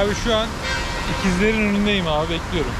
Abi şu an ikizlerin önündeyim abi bekliyorum.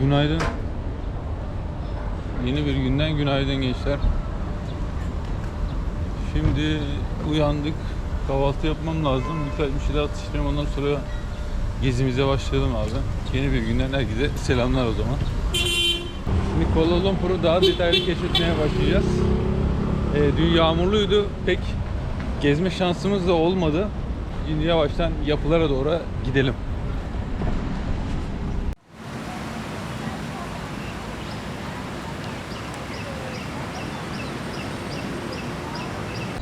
Günaydın. Yeni bir günden günaydın gençler. Şimdi uyandık. Kahvaltı yapmam lazım. Birkaç bir şeyler atıştırayım ondan sonra gezimize başlayalım abi. Yeni bir günden herkese selamlar o zaman. Şimdi Kuala Lumpur'u daha detaylı keşfetmeye başlayacağız. Ee, dün yağmurluydu. Pek gezme şansımız da olmadı. Şimdi yavaştan yapılara doğru gidelim.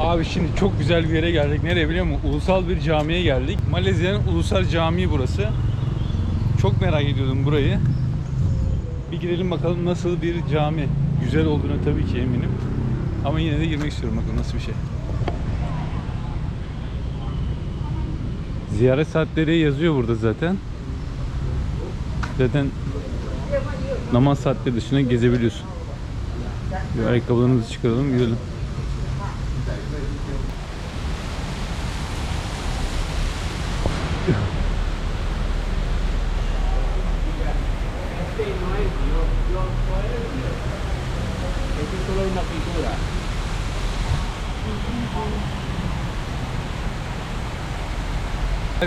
Abi şimdi çok güzel bir yere geldik. Nereye biliyor musun? Ulusal bir camiye geldik. Malezya'nın ulusal camii burası. Çok merak ediyordum burayı. Bir girelim bakalım nasıl bir cami. Güzel olduğuna tabii ki eminim. Ama yine de girmek istiyorum bakalım nasıl bir şey. Ziyaret saatleri yazıyor burada zaten. Zaten namaz saatleri dışında gezebiliyorsun. Bir ayakkabılarımızı çıkaralım gidelim.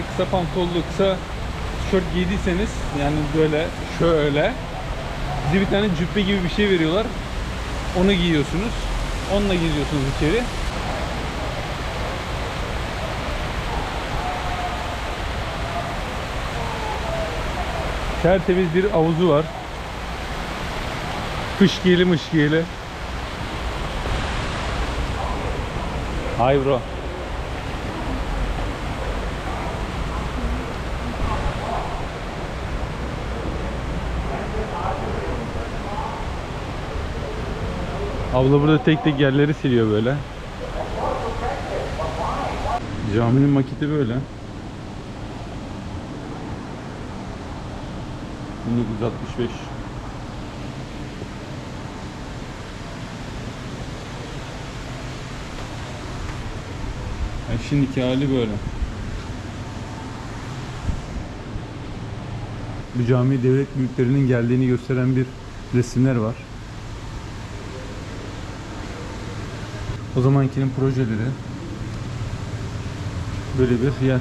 Kısa pantollu, kısa tişört giydiyseniz yani böyle şöyle size bir tane cübbe gibi bir şey veriyorlar. Onu giyiyorsunuz. Onunla geziyorsunuz içeri. Tertemiz bir havuzu var. Kış giyeli mış giyeli. Hi bro. Abla burada tek tek yerleri siliyor böyle. Caminin maketi böyle. 1965. Yani şimdiki hali böyle. Bu cami devlet büyüklerinin geldiğini gösteren bir resimler var. O zamankinin projeleri böyle bir yer.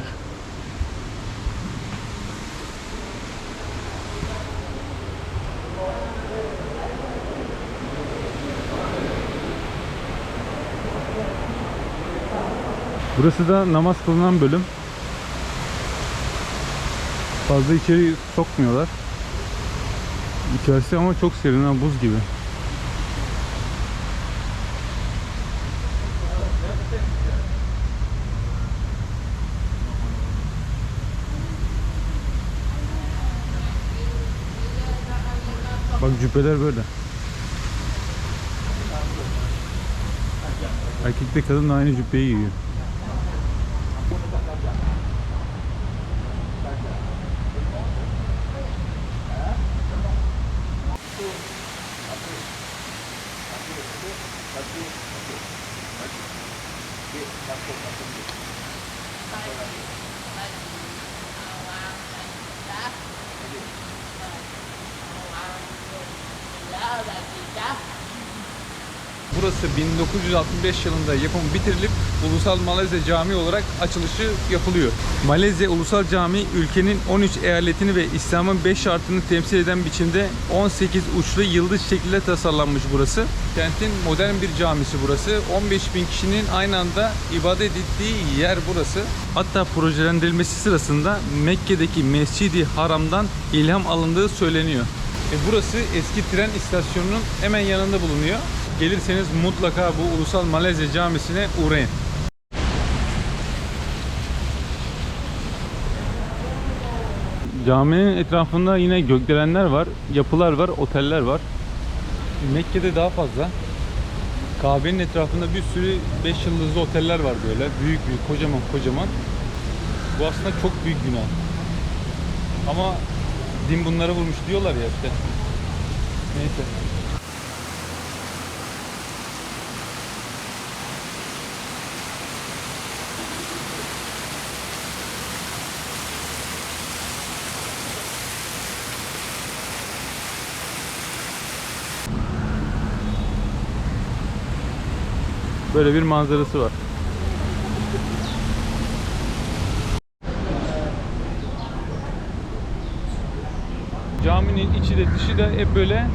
Burası da namaz kılınan bölüm. Fazla içeri sokmuyorlar. İçerisi ama çok serin buz gibi. Bak cübbeler böyle. Erkek de kadın da aynı cübbeyi giyiyor. Burası 1965 yılında yapımı bitirilip Ulusal Malezya Camii olarak açılışı yapılıyor. Malezya Ulusal Camii ülkenin 13 eyaletini ve İslam'ın 5 şartını temsil eden biçimde 18 uçlu yıldız şeklinde tasarlanmış burası. Kentin modern bir camisi burası. 15 bin kişinin aynı anda ibadet ettiği yer burası. Hatta projelendirilmesi sırasında Mekke'deki Mescidi Haram'dan ilham alındığı söyleniyor. E burası eski tren istasyonunun hemen yanında bulunuyor. Gelirseniz mutlaka bu Ulusal Malezya Camisi'ne uğrayın. Caminin etrafında yine gökdelenler var, yapılar var, oteller var. Mekke'de daha fazla. Kabe'nin etrafında bir sürü 5 yıldızlı oteller var böyle. Büyük büyük, kocaman kocaman. Bu aslında çok büyük günah. Ama din bunlara vurmuş diyorlar ya işte. Neyse. Böyle bir manzarası var. Caminin içi de dışı da hep böyle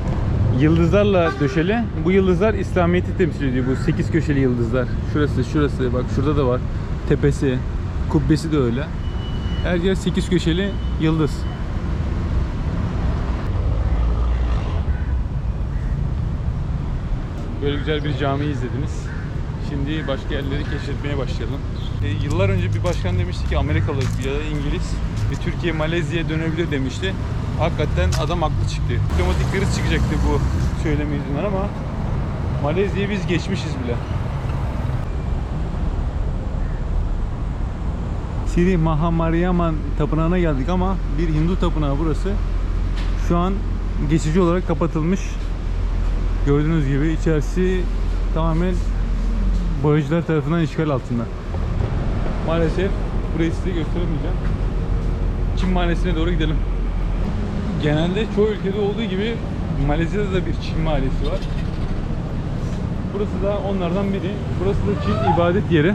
yıldızlarla döşeli. Bu yıldızlar İslamiyet'i temsil ediyor. Bu sekiz köşeli yıldızlar. Şurası, şurası, bak şurada da var. Tepesi, kubbesi de öyle. Her yer sekiz köşeli yıldız. Böyle güzel bir cami izlediniz. Şimdi başka yerleri keşfetmeye başlayalım. E, yıllar önce bir başkan demişti ki Amerikalı ya da İngiliz ve Türkiye Malezya'ya dönebilir demişti. Hakikaten adam haklı çıktı. Diplomatik kriz çıkacaktı bu söylemi yüzünden ama Malezya'yı biz geçmişiz bile. Sri Mahamariaman tapınağına geldik ama bir Hindu tapınağı burası. Şu an geçici olarak kapatılmış. Gördüğünüz gibi içerisi tamamen bağcılar tarafından işgal altında. Maalesef burayı size gösteremeyeceğim. Çin mahallesine doğru gidelim. Genelde çoğu ülkede olduğu gibi Malezya'da da bir Çin mahallesi var. Burası da onlardan biri. Burası da Çin ibadet yeri.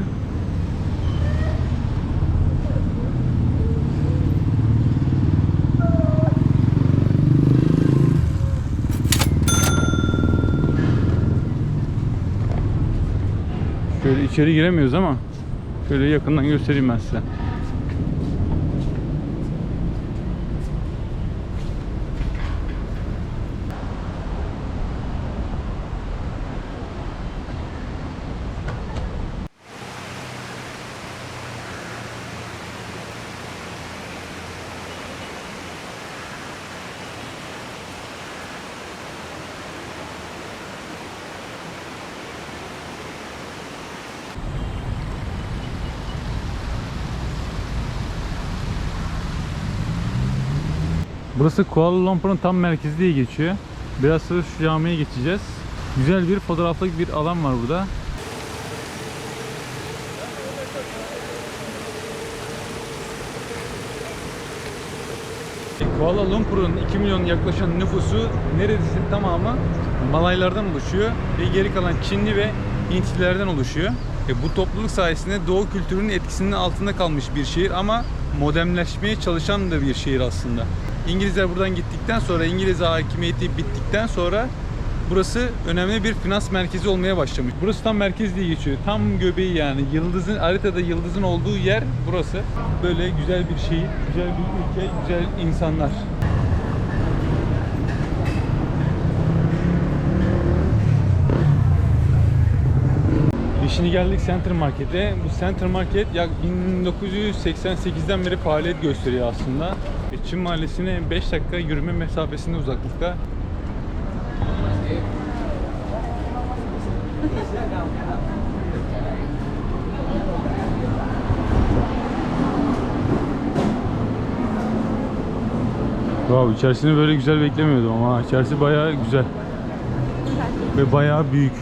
Şöyle içeri giremiyoruz ama şöyle yakından göstereyim ben size. Burası Kuala Lumpur'un tam merkezi diye geçiyor. Biraz sonra şu camiye geçeceğiz. Güzel bir fotoğraflık bir alan var burada. Kuala Lumpur'un 2 milyon yaklaşan nüfusu neredeyse tamamı Malaylardan oluşuyor ve geri kalan Çinli ve Hintlilerden oluşuyor. E bu topluluk sayesinde Doğu kültürünün etkisinin altında kalmış bir şehir ama modernleşmeye çalışan da bir şehir aslında. İngilizler buradan gittikten sonra İngiliz hakimiyeti bittikten sonra burası önemli bir finans merkezi olmaya başlamış. Burası tam merkez diye geçiyor. Tam göbeği yani yıldızın haritada yıldızın olduğu yer burası. Böyle güzel bir şehir, güzel bir ülke, güzel insanlar. Şimdi geldik Center Market'e. Bu Center Market yak 1988'den beri faaliyet gösteriyor aslında. Çin Mahallesi'ne 5 dakika yürüme mesafesinde uzaklıkta. Wow, içerisini böyle güzel beklemiyordum ama içerisi bayağı güzel. Ve bayağı büyük.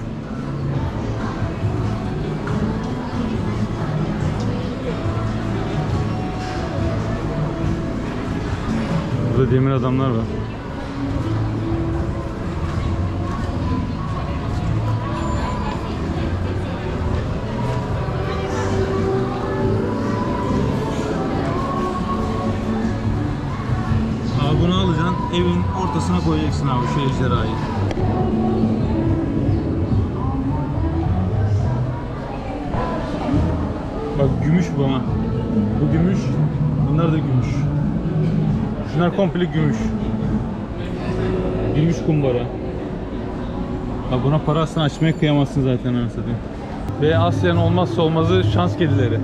Burada demir adamlar var. Abi bunu alacaksın, evin ortasına koyacaksın abi şu ejderhayı. Bak gümüş bu ha. Bu gümüş, bunlar da gümüş. Şunlar komple gümüş. Gümüş kumbara. Ha buna parasını açmaya kıyamazsın zaten anasını. Ve Asya'nın olmazsa olmazı şans kedileri.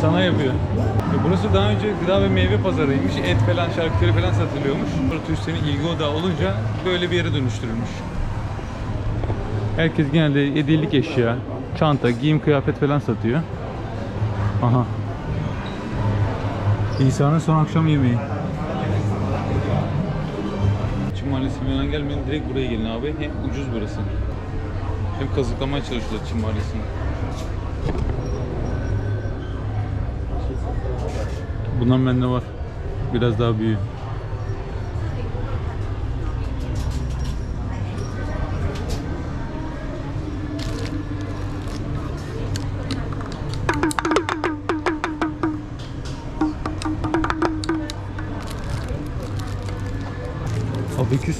Sana yapıyor. E, Burası daha önce gıda ve meyve pazarıymış. Et falan, şarküteri falan satılıyormuş. Burada turistlerin ilgi odağı olunca böyle bir yere dönüştürülmüş. Herkes genelde hediyelik eşya, çanta, giyim, kıyafet falan satıyor. Aha. İsa'nın son akşam yemeği. Çin Mahallesi falan gelmeyin direkt buraya gelin abi. Hem ucuz burası. Hem kazıklamaya çalışıyorlar Çin Mahallesi'ni. Bundan bende var. Biraz daha büyüğü.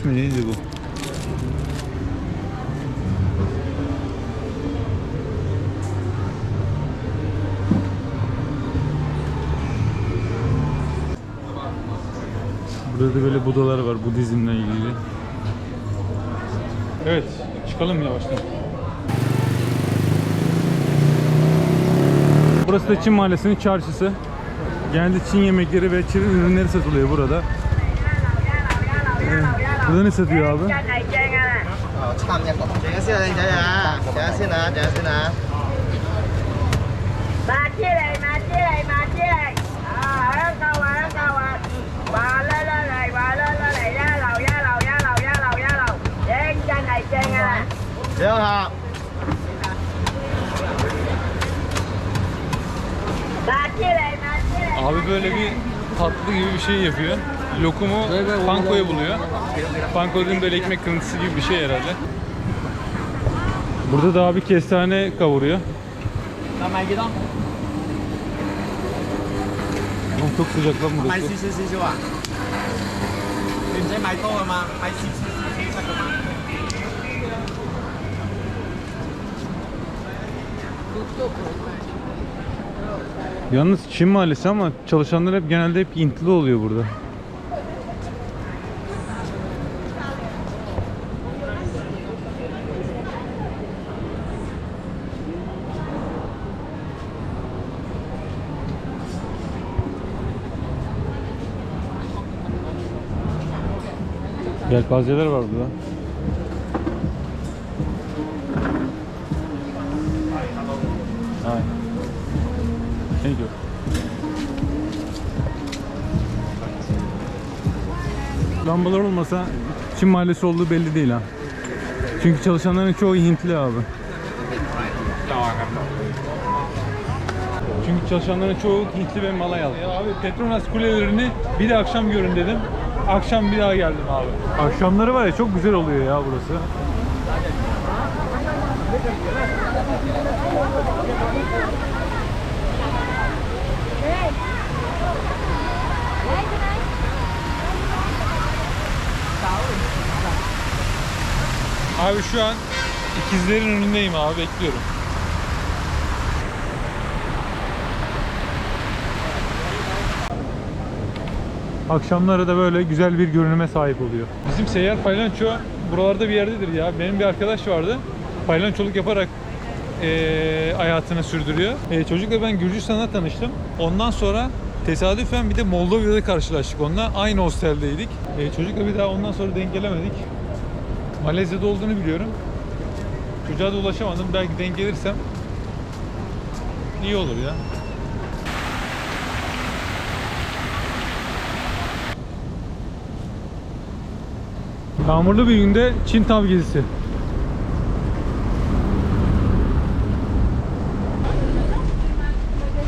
Mü neydi bu? Burada da böyle budalar var Budizmle ilgili. Evet, çıkalım yavaştan. Burası da Çin Mahallesi'nin çarşısı. Genelde Çin yemekleri ve Çin ürünleri satılıyor burada. Này mà chia này Abi böyle bir tatlı gibi bir şey yapıyor. Lokumu pankoya buluyor. Panko dediğim böyle ekmek kırıntısı gibi bir şey herhalde. Burada da abi kestane kavuruyor. Oğlum çok sıcak lan burası. Yalnız Çin mahallesi ama çalışanlar hep genelde hep Hintli oluyor burada. Yelpazeler var burada. Hi. Thank you. Lambalar olmasa Çin mahallesi olduğu belli değil ha. Çünkü çalışanların çoğu Hintli abi. Çünkü çalışanların çoğu Hintli ve Malayalı. Ya abi Petronas kulelerini bir de akşam görün dedim. Akşam bir daha geldim abi. Akşamları var ya çok güzel oluyor ya burası. Abi şu an ikizlerin önündeyim abi bekliyorum. Akşamları da böyle güzel bir görünüme sahip oluyor. Bizim seyyar paylanço buralarda bir yerdedir ya. Benim bir arkadaş vardı. Paylançoluk yaparak eee, hayatını sürdürüyor. Eee, çocukla ben Gürcistan'da tanıştım. Ondan sonra tesadüfen bir de Moldova'da karşılaştık onunla. Aynı hosteldeydik. Eee, çocukla bir daha ondan sonra denk gelemedik. Malezya'da olduğunu biliyorum. Çocuğa da ulaşamadım. Belki denk gelirsem iyi olur ya. Yağmurlu bir günde Çin tav gezisi.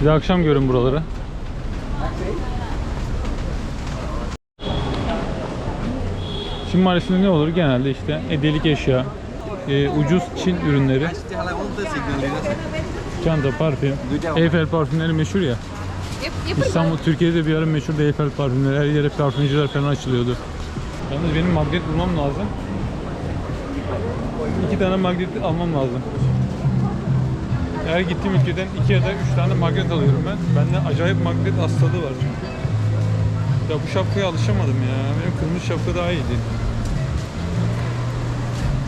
Bir de akşam görün buraları. Çin Mahallesi'nde ne olur? Genelde işte hediyelik eşya, e, ucuz Çin ürünleri, çanta, parfüm, Eiffel parfümleri meşhur ya. İstanbul, Türkiye'de bir ara meşhur da Eiffel parfümleri, her yere parfümcüler falan açılıyordu. Yalnız benim magnet bulmam lazım. İki tane magnet almam lazım. Her gittiğim ülkeden iki ya da üç tane magnet alıyorum ben. Bende acayip magnet hastalığı var çünkü. Ya bu şapkaya alışamadım ya. Benim kırmızı şapka daha iyiydi.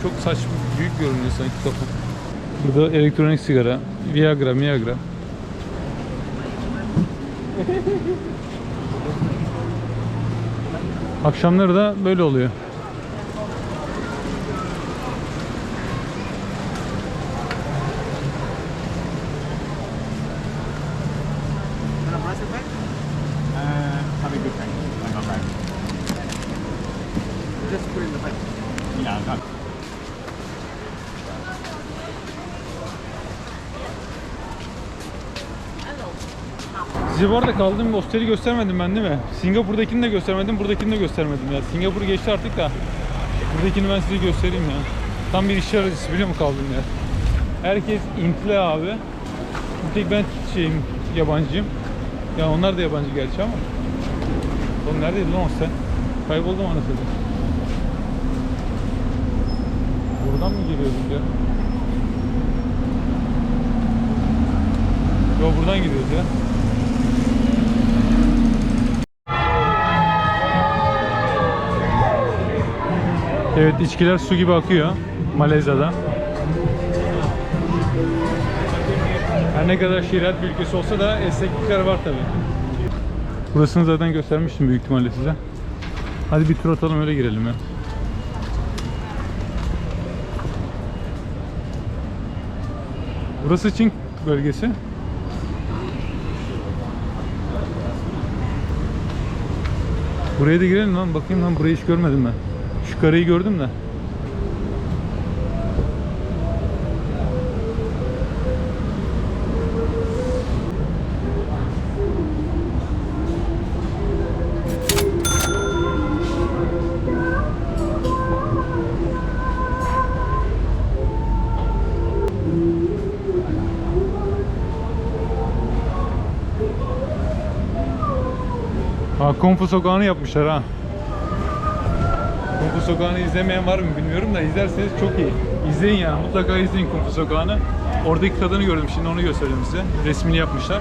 Çok saçma, büyük görünüyor sanki kapı. Burada elektronik sigara, Viagra, Viagra. Akşamları da böyle oluyor. Size bu arada kaldığım hosteli göstermedim ben değil mi? Singapur'dakini de göstermedim, buradakini de göstermedim ya. Singapur geçti artık da. Buradakini ben size göstereyim ya. Tam bir iş aracısı biliyor musun kaldığım yer? Herkes intli abi. Bir tek ben şeyim, yabancıyım. Ya onlar da yabancı gerçi ama. Oğlum neredeydi lan hostel? Kayboldum anasını. Buradan mı giriyorduk ya? Yo buradan gidiyoruz ya. Evet içkiler su gibi akıyor Malezya'da. Her ne kadar şeriat bir ülkesi olsa da esneklikler var tabi. Burasını zaten göstermiştim büyük ihtimalle size. Hadi bir tur atalım öyle girelim ya. Burası Çin bölgesi. Buraya da girelim lan bakayım lan burayı hiç görmedim ben. Şu karayı gördüm de. Ha Kung Fu Sokağı'nı yapmışlar ha. Kung Fu Sokağı'nı izlemeyen var mı bilmiyorum da izlerseniz çok iyi. İzleyin yani mutlaka izleyin Kung Fu Sokağı'nı. Oradaki kadını gördüm şimdi onu göstereyim size. Resmini yapmışlar.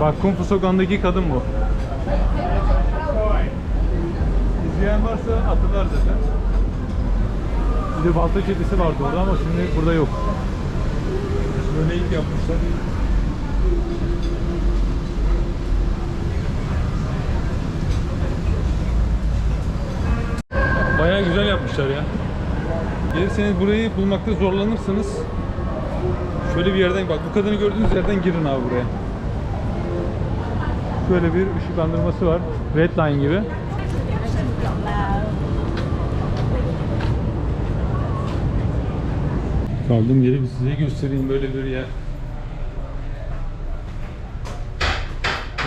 Bak Kung Fu Sokağı'ndaki kadın bu. İzleyen varsa hatırlar zaten. Bir de Balta Çetesi vardı orada ama şimdi burada yok. Böyle ilk yapmışlar. Bayağı güzel yapmışlar ya. Gelirseniz burayı bulmakta zorlanırsanız şöyle bir yerden bak bu kadını gördüğünüz yerden girin abi buraya. Şöyle bir ışıklandırması var. Red line gibi. Kaldığım yeri size göstereyim böyle bir yer.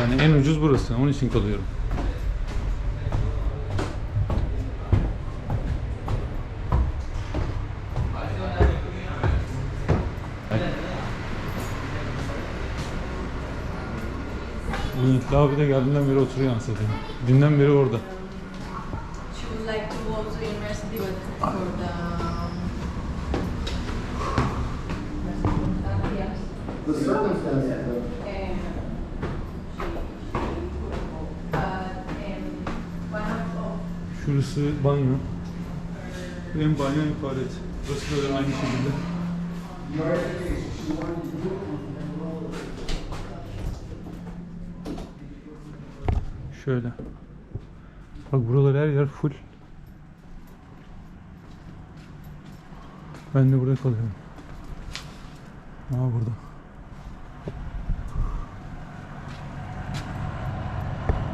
Yani en ucuz burası. Onun için kalıyorum. Bu Hintli abi de geldiğinden beri oturuyor anasını. Dünden beri orada. She would like to go to university, but for the The circumstances Şurası banyo. Hem banyo tuvalet. Burası da aynı şekilde. Şöyle. Bak buralar her yer full. Ben de burada kalıyorum. Aa burada.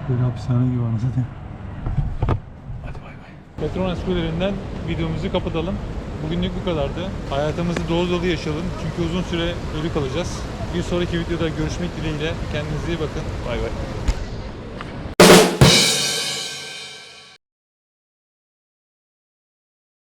Böyle hapishane gibi anasını satayım. Hadi bay bay. Petronas Kulelerinden videomuzu kapatalım. Bugünlük bu kadardı. Hayatımızı dolu dolu yaşayalım. Çünkü uzun süre ölü kalacağız. Bir sonraki videoda görüşmek dileğiyle. Kendinize iyi bakın. Bay bay.